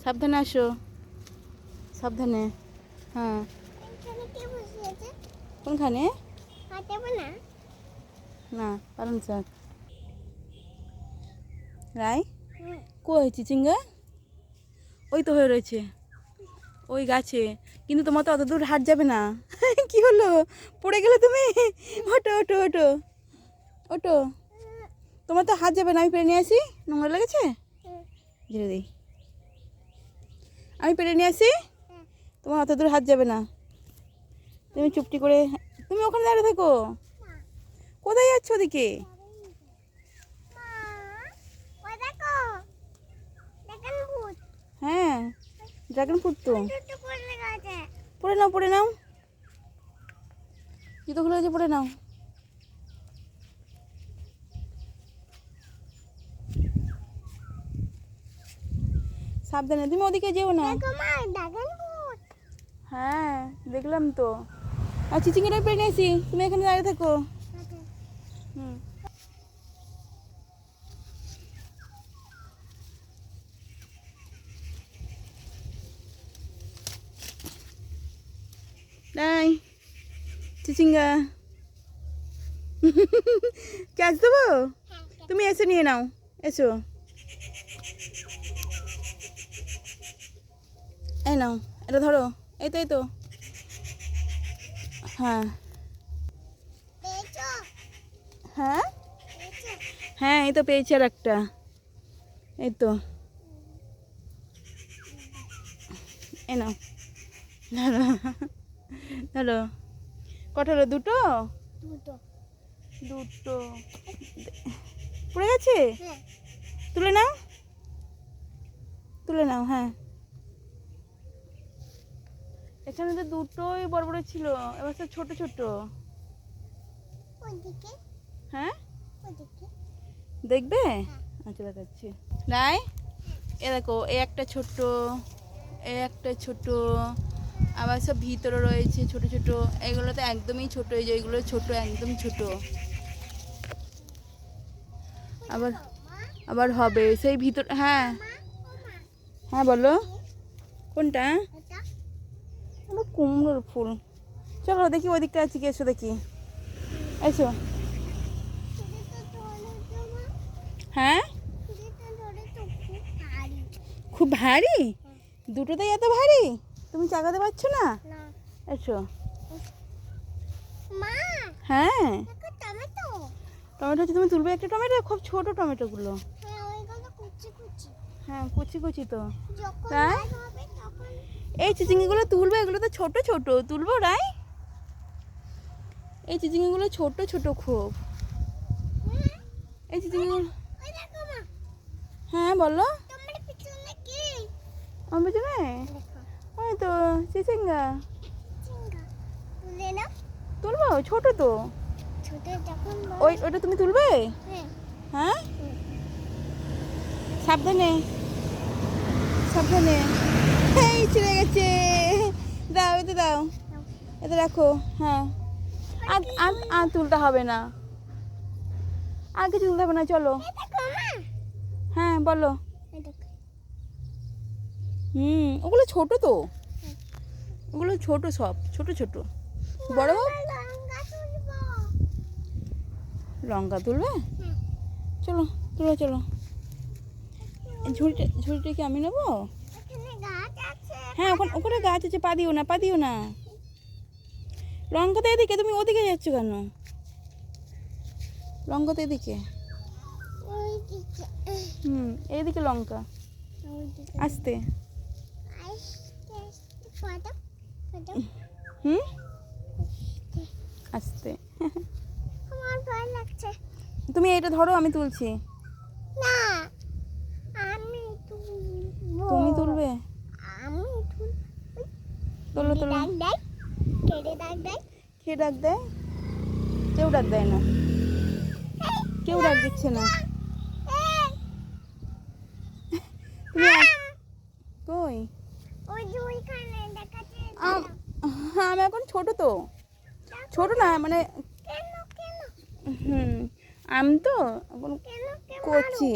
সাবধানে আসো। সাবধানে হ্যাঁ। কে কোনখানে? না পালন শাক রাই হুম। কই চিচিঙ্গা? ওই তো হয়ে রয়েছে। ওই গাছে। কিন্তু তোমার তো অত দূর হাট যাবে না। কি হলো? পড়ে গেলে তুমি? ওটো ওটো ওটো ওটো তোমার তো হাত যাবে না আমি পেরে নিয়ে আসি। নোংরা লেগেছে। ঝেড়ে দিই। আমি পেরে নিয়ে আসি। তোমার অত দূর হাত যাবে না। তুমি চুপটি করে, তুমি ওখানে দাঁড়িয়ে থাকো। কোথায় যাচ্ছ ওদিকে? হ্যাঁ ড্রাগন ফ্রুট তো। পড়ে নাও পড়ে নাও। জুতো খুলে গেছে, পড়ে নাও। সাবধানে তুমি ওদিকে যেও না। হ্যাঁ দেখলাম তো। আর চিচিংটা পেয়ে নিয়েছি তুমি এখানে দাঁড়িয়ে থাকো। হুম। নাই চিচিঙ্গা। ক্যাচ দেবো? তুমি এসে নিয়ে নাও এসো। এই নাও এটা ধরো এই তো এই তো। হ্যাঁ। হ্যাঁ? হ্যাঁ এই তো পেয়েছি আর একটা। এই তো। এ নাও। ধরো ধরো। কটা হলো দুটো? দুটো। দুটো। পড়ে গেছে? হ্যাঁ। তুলে নাও। তুলে নাও হ্যাঁ। এখানে তো দুটোই বড় বড় ছিল এবার তো ছোট ছোট। হ্যাঁ? দেখবে? আচ্ছা দেখাচ্ছি। নাই এ দেখো এ একটা ছোট এ একটা ছোট আবার সব ভিতরে রয়েছে ছোট ছোট। এগুলো তো একদমই ছোট এই যে এগুলো ছোট একদম ছোট। আবার আবার হবে সেই ভিতর হ্যাঁ। হ্যাঁ বলো। কোনটা? কুমড়োর ফুল। চলো দেখি ওই দিকটা আছে কি এসো দেখি। এসো। হ্যাঁ? খুব ভারী? দুটোতেই এত ভারী? তুমি চাগাতে পারছ না? এসো। হ্যাঁ। টমেটো। হচ্ছে তুমি তুলবে একটা টমেটো? খুব ছোট টমেটোগুলো। হ্যাঁ হ্যাঁ কুচি কুচি তো। তাই? এই চিচিঙ্গিগুলো তুলবে এগুলো তো ছোট ছোট। তুলবো রাই? এই চিচিঙ্গিগুলো ছোট ছোট খুব। এই চিচিঙ্গিগুলো হ্যাঁ বলো। তোমার পিছনে কি? আমার ওই তো চিচিঙ্গা। তুলবো? ছোট তো। ওই ওটা তুমি তুলবে? হ্যাঁ। হ্যাঁ? সাবধানে। সাবধানে। এই ছিঁড়ে গেছে। দাও এতে দাও। এতে রাখো হ্যাঁ। আর আর আর তুলতে হবে না। আর কিছু তুলতে হবে না চলো। হ্যাঁ বলো। হুম ওগুলো ছোট তো। ওগুলো ছোট সব ছোট ছোট। বড়? লঙ্কা তুলবে। হ্যাঁ চলো তুলো চলো। ঝুড়িটা ঝুড়িটা কি আমি নেব? হ্যাঁ ওখানে ওখানে গাছ আছে পা দিও না পা দিও না। লঙ্কা তো এদিকে তুমি ওদিকে যাচ্ছ কেন? লঙ্কা তো এদিকে। হুম এইদিকে লঙ্কা। আসতে। হুম? আসতে। তুমি এটা ধরো আমি তুলছি না আমি তুলবো তুমি তুলবে আমি তুল তোলো তোলো ডাক দেয় কেড়ে ডাক দেয় কে ডাক দেয়? কেউ ডাক দেয় না। কেউ ডাক দিচ্ছে না। তুমি কই? ওই যে ওইখানে আমি এখন ছোট তো। ছোট না মানে হুম আমি তো এখন করছি।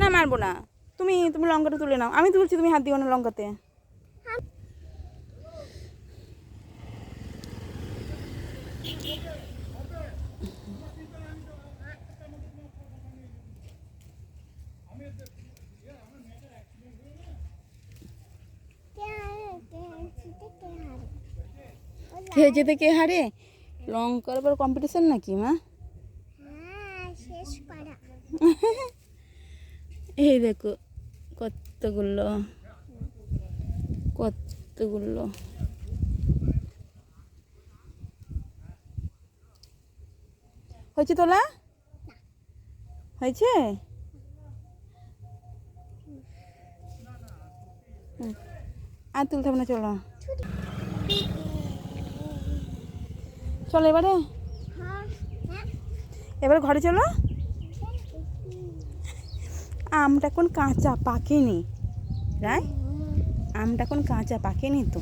না মারবো না। তুমি তুমি লঙ্কাটা তুলে নাও। আমি তুলছি তুমি হাত দিও না লঙ্কাতে কে হারে কে জিতে কে হারে খেয়ে যেতে কে হারে? লঙ্কার আবার কম্পিটিশন নাকি, মা? এই দেখো, কতগুলো কতগুলো। হয়েছে তোলা? হয়েছে? আর তুলতে হবে না, চলো। চলো এবারে? এবার ঘরে চলো। আমটা এখন কাঁচা পাকেনি রায় আমটা এখন কাঁচা পাকেনি তো।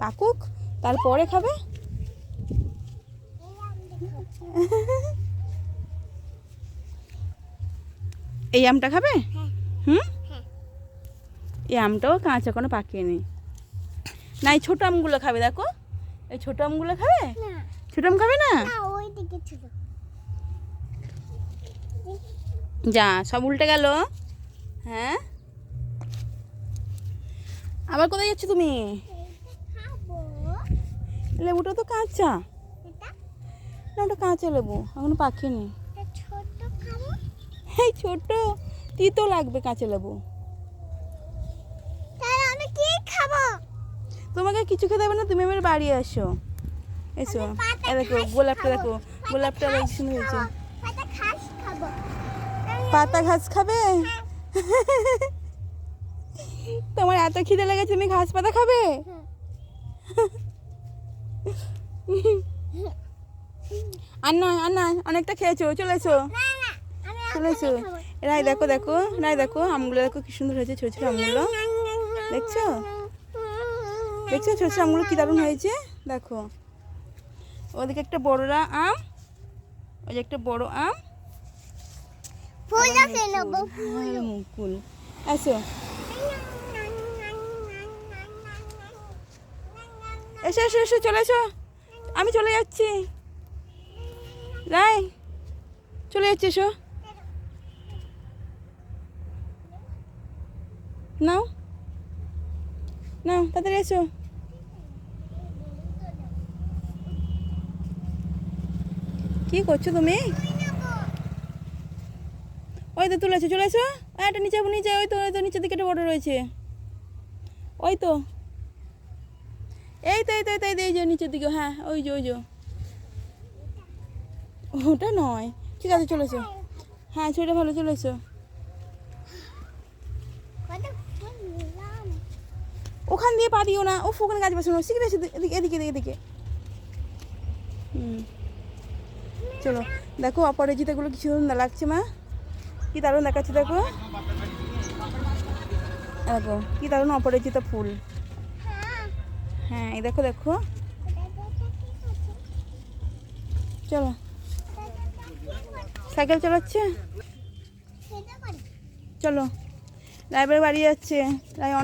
পাকুক, তারপরে খাবে। এই আমটা খাবে? হুম? এই আমটাও কাঁচা, কোনো পাকেনি। না, এই ছোটো আমগুলো খাবে, দেখো। এই ছোটো আমগুলো খাবে? না? ছোটো আম খাবে না যা সব উল্টে গেল। হ্যাঁ? আবার কোথায় যাচ্ছ তুমি? লেবুটা তো কাঁচা। না ওটা কাঁচা লেবু এখনও খাব? এই ছোট। তিতো লাগবে কাঁচা লেবু। তোমাকে কিছু খেতে হবে না তুমি আমার বাড়ি আসো। এসো এ দেখো গোলাপটা দেখো গোলাপটা বেশ সুন্দর হয়েছে পাতা ঘাস খাব। হ্যাঁ, তোমার এত খিদে লেগেছে তুমি ঘাস পাতা খাবে। আর নয় আর নয় অনেকটা খেয়েছো চলে এসো। চলে এসো। রাই দেখো দেখো রাই দেখো আমগুলো দেখো কি সুন্দর হয়েছে ছোট ছোট আমগুলো। দেখছ? দেখছ ছোট ছোট আমগুলো কি দারুণ হয়েছে? দেখো। ওদিকে একটা বড়রা আম ওই যে একটা বড় আম। হ্যাঁ, মুকুল। এসো এসো এসো এসো চলে এসো। আমি চলে যাচ্ছি। রাই চলে যাচ্ছি এসো। নাও। নাও তাড়াতাড়ি এসো। কি করছ তুমি? ওই তো তুলেছো, চলে এসো। একটা নিচে নিচে, ওই তো ওই তো নিচের দিকে একটা বড় রয়েছে। ওই তো। এই তো এই তো, এই এই যে নিচের দিকে হ্যাঁ ওই যে ওই যে। ওটা নয়। ঠিক আছে, চলে এসো। হ্যাঁ সেটা ভালো, চলে এসো। কত ফুল নিলাম ওখান দিয়ে পা দিও না। ও ওখানে গাছ বসানো। শিখে এদিকে এদিকে এদিকে। হুম। চলো, দেখো অপরাজিতাগুলো কি সুন্দর লাগছে মা? কি দারুণ দেখাচ্ছে দেখো। দেখো, কি দারুণ অপরাজিতা ফুল। হ্যাঁ এই দেখো দেখো। চলো। সাইকেল চালাচ্ছে? চলো। রায়বার বাড়ি যাচ্ছে। তাই অনেক